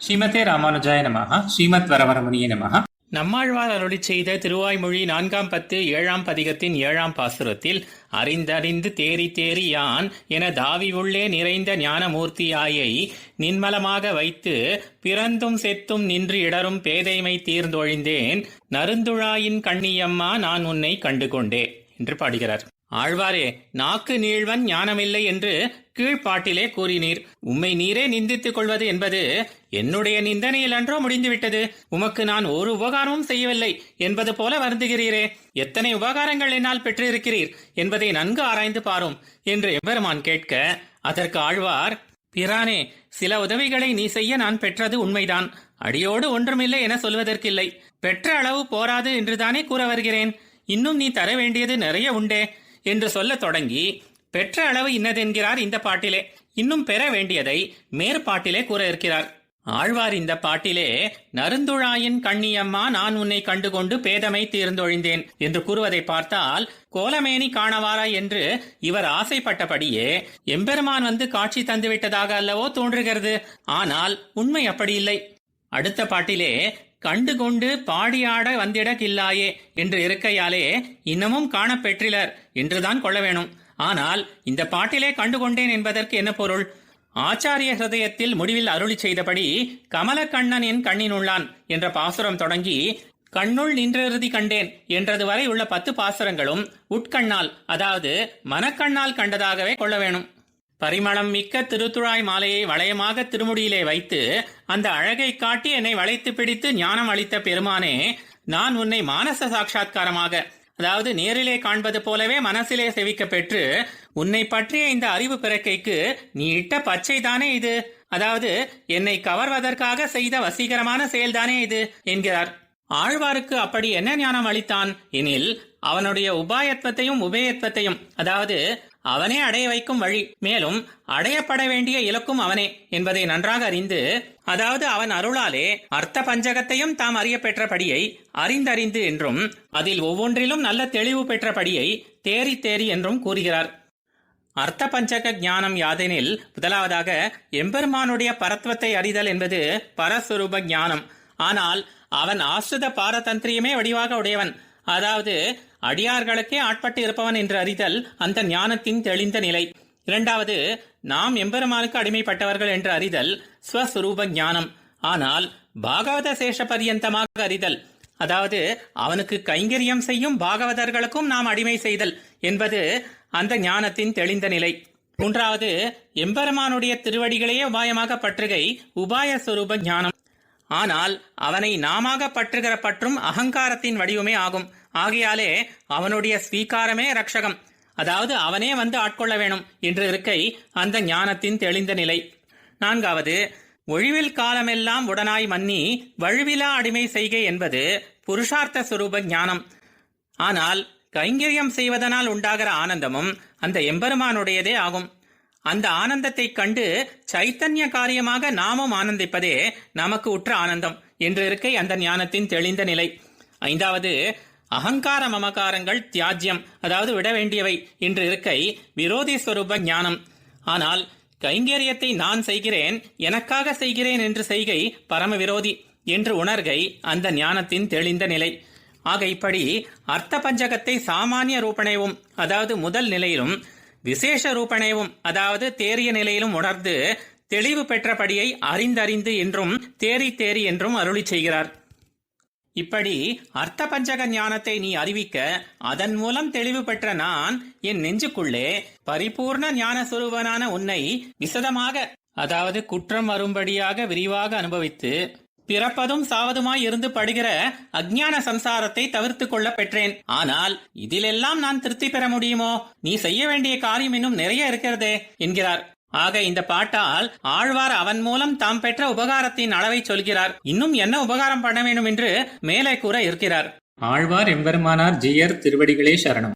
ஸ்ரீமதே ராமானுஜாய நமஹ. ஸ்ரீமத் வரவரமுனியே நமஹ. நம்மாழ்வார் அருளி செய்த திருவாய்மொழி நான்காம் பத்து ஏழாம் பதிகத்தின் ஏழாம் பாசுரத்தில் அறிந்தறிந்து தேறி தேறி யான் என தாவி உள்ளே நிறைந்த ஞானமூர்த்தியாயை நின்மலமாக வைத்து பிறந்தும் செத்தும் நின்று இடரும் பேதைமை தீர்ந்தொழிந்தேன். நருந்துழாயின் கண்ணியம்மா நான் உன்னை கண்டு கொண்டே என்று பாடுகிறார். ஆழ்வாரே நாக்கு நீழ்வன் ஞானமில்லை என்று கீழ்ப்பாட்டிலே கூறினீர். உம்மை நீரே நிந்தித்துக் கொள்வது என்பது என்னுடைய நிந்தனையில் அன்றோ முடிந்துவிட்டது. உமக்கு நான் ஒரு உபகாரமும் செய்யவில்லை என்பது போல வருந்துகிறீரே. எத்தனை உபகாரங்கள் என்னால் பெற்றிருக்கிறீர் என்பதை நன்கு ஆராய்ந்து பாரும் என்று எம்பெருமான் கேட்க அதற்கு ஆழ்வார் பிரானே சில உதவிகளை நீ செய்ய நான் பெற்றது உண்மைதான். அடியோடு ஒன்றுமில்லை என சொல்வதற்கில்லை. பெற்ற அளவு போராது என்றுதானே கூற வருகிறேன். இன்னும் நீ தர வேண்டியது நிறைய உண்டே. என்று சொல்ல தொடங்கி பெற்ற அளவு இன்னதென்கிறார் இந்த பாட்டிலே. இன்னும் பெற வேண்டியதை மேற்பாட்டிலே கூற இருக்கிறார். ஆழ்வார் இந்த பாட்டிலே நருந்துழாயின் கண்ணியம்மா நான் உன்னை கண்டுகொண்டு பேதமை தீர்ந்தொழிந்தேன் என்று கூறுவதை பார்த்தால் கோலமேனி காணவாரா என்று இவர் ஆசைப்பட்டபடியே எம்பெருமான் வந்து காட்சி தந்துவிட்டதாக அல்லவோ தோன்றுகிறது. ஆனால் உண்மை அப்படி இல்லை. அடுத்த பாட்டிலே கண்டு கொண்டு பாடியாட வந்திட கில்லாயே என்று இருக்கையாலே இன்னமும் காணப்பெற்றிலர் என்றுதான் கொள்ள வேணும். ஆனால் இந்த பாட்டிலே கண்டு கொண்டேன் என்பதற்கு என்ன பொருள்? ஆச்சாரிய ஹிருதயத்தில் முடிவில் அருளி செய்தபடி கமலக்கண்ணன் என் கண்ணினுள்ளான் என்ற பாசுரம் தொடங்கி கண்ணுள் நின்றிருதி கண்டேன் என்றது வரை உள்ள பத்து பாசுரங்களும் உட்கண்ணால் அதாவது மனக்கண்ணால் கண்டதாகவே கொள்ள வேணும். பரிமளம் மிக்க திருத்துழாய் மாலையை வளையமாக திருமுடியிலே வைத்து அந்த அழகை காட்டி என்னை வளைத்து பிடித்து ஞானம் அளித்த பெருமானே நான் உன்னை மானச சாட்சா்காரமாக அதாவது நேரிலே காண்பது போலவே மனசிலே செவிக்க பெற்று உன்னை பற்றிய இந்த அறிவு பிறக்கைக்கு நீ இட்ட பச்சை தானே இது? அதாவது என்னை கவர்வதற்காக செய்த வசீகரமான செயல்தானே இது? என்கிறார். ஆழ்வாருக்கு அப்படி என்ன ஞானம் அளித்தான்? எனில் அவனுடைய உபாயத்வத்தையும் உபயத்வத்தையும் அதாவது அவனே அடைய வைக்கும் வழி. மேலும் அடையப்பட வேண்டிய இலக்கும் அவனே என்பதை நன்றாக அறிந்து அதாவது அவன் அருளாலே அர்த்த பஞ்சகத்தையும் தாம் அறிய பெற்றபடியை அறிந்தறிந்து என்றும் அதில் ஒவ்வொன்றிலும் நல்ல தெளிவு பெற்றபடியை தேறி தேறி என்றும் கூறுகிறார். அர்த்த பஞ்சக ஞானம் யாதெனில் முதலாவதாக எம்பெருமானுடைய பரத்வத்தை அறிதல் என்பது பரஸ்வரூப ஞானம். ஆனால் அவன் ஆசிரித பாரதந்திரியமே வடிவாக உடையவன். அதாவது அடியார்களுக்கே ஆட்பட்டு இருப்பவன் என்று அறிதல் அந்த ஞானத்தின் தெளிந்த நிலை. இரண்டாவது நாம் எம்பெருமானுக்கு அடிமைப்பட்டவர்கள் என்று அறிதல் ஸ்வஸ்வரூப ஞானம். ஆனால் பாகவத சேஷ பரியந்தமாக அறிதல். அதாவது அவனுக்கு கைங்கரியம் செய்யும் பாகவதர்களுக்கும் நாம் அடிமை செய்தல் என்பது அந்த ஞானத்தின் தெளிந்த நிலை. மூன்றாவது எம்பெருமானுடைய திருவடிகளையே உபாயமாக பற்றுகை உபாய சுரூப ஞானம். ஆனால் அவனை நாமாக பற்றுகிற பற்றும் அகங்காரத்தின் வடிவமே ஆகும். ஆகையாலே அவனுடைய ஸ்வீகாரமே ரக்ஷகம் அதாவது அவனே வந்து ஆட்கொள்ள வேணும் என்று இருக்கை அந்த ஞானத்தின் தெளிந்த நிலை. நான்காவது ஒழிவில் காலமெல்லாம் உடனாய் மன்னி வழுவிலா அடிமை செய்கை என்பது புருஷார்த்த சுரூப ஞானம். ஆனால் கைங்கரியம் செய்வதனால் உண்டாகிற ஆனந்தமும் அந்த எம்பெருமானுடையதே ஆகும். அந்த ஆனந்தத்தைக் கண்டு சைத்தன்ய காரியமாக நாமும் ஆனந்திப்பதே நமக்கு உற்ற ஆனந்தம் என்று இருக்கை அந்த ஞானத்தின் தெளிந்த நிலை. ஐந்தாவது அகங்கார மமகாரங்கள் தியாஜ்யம் அதாவது விட வேண்டியவை என்று இருக்கை விரோதி ஸ்வரூப ஞானம். ஆனால் கைங்கரியத்தை நான் செய்கிறேன் எனக்காக செய்கிறேன் என்று செய்கை பரம விரோதி என்று உணர்கை அந்த ஞானத்தின் தெளிந்த நிலை. ஆக இப்படி அர்த்த பஞ்சகத்தை சாமானிய ரூபணைவும் அதாவது முதல் நிலையிலும் விசேஷ ரூபனேவும் அதாவது தேறிய நிலையிலும் உணர்ந்து தெளிவு பெற்றபடியை அறிந்தறிந்து என்றும் தேறி தேறி என்றும் அருளி செய்கிறார். இப்படி அர்த்த பஞ்சக ஞானத்தை நீ அறிவிக்க அதன் மூலம் தெளிவு பெற்ற நான் என் நெஞ்சுக்குள்ளே பரிபூர்ண ஞான சுருவனான உன்னை விசதமாக அதாவது குற்றம் வரும்படியாக விரிவாக அனுபவித்து பிறப்பதும் சாவதுமாய் இருந்து படுகிற அஜ்ஞான சம்சாரத்தை தவிர்த்து கொள்ள பெற்றேன். ஆனால் இதிலெல்லாம் நான் திருப்தி பெற முடியுமோ? நீ செய்ய வேண்டிய காரியம் இன்னும் நிறைய இருக்கிறதே என்கிறார். ஆக இந்த பாட்டால் ஆழ்வார் அவன் மூலம் தாம் பெற்ற உபகாரத்தின் அளவை சொல்கிறார். இன்னும் என்ன உபகாரம் பண்ண வேண்டும் என்று மேலே கூற இருக்கிறார். ஆழ்வார் எம்பெருமானார் ஜியர் திருவடிகளே சரணம்.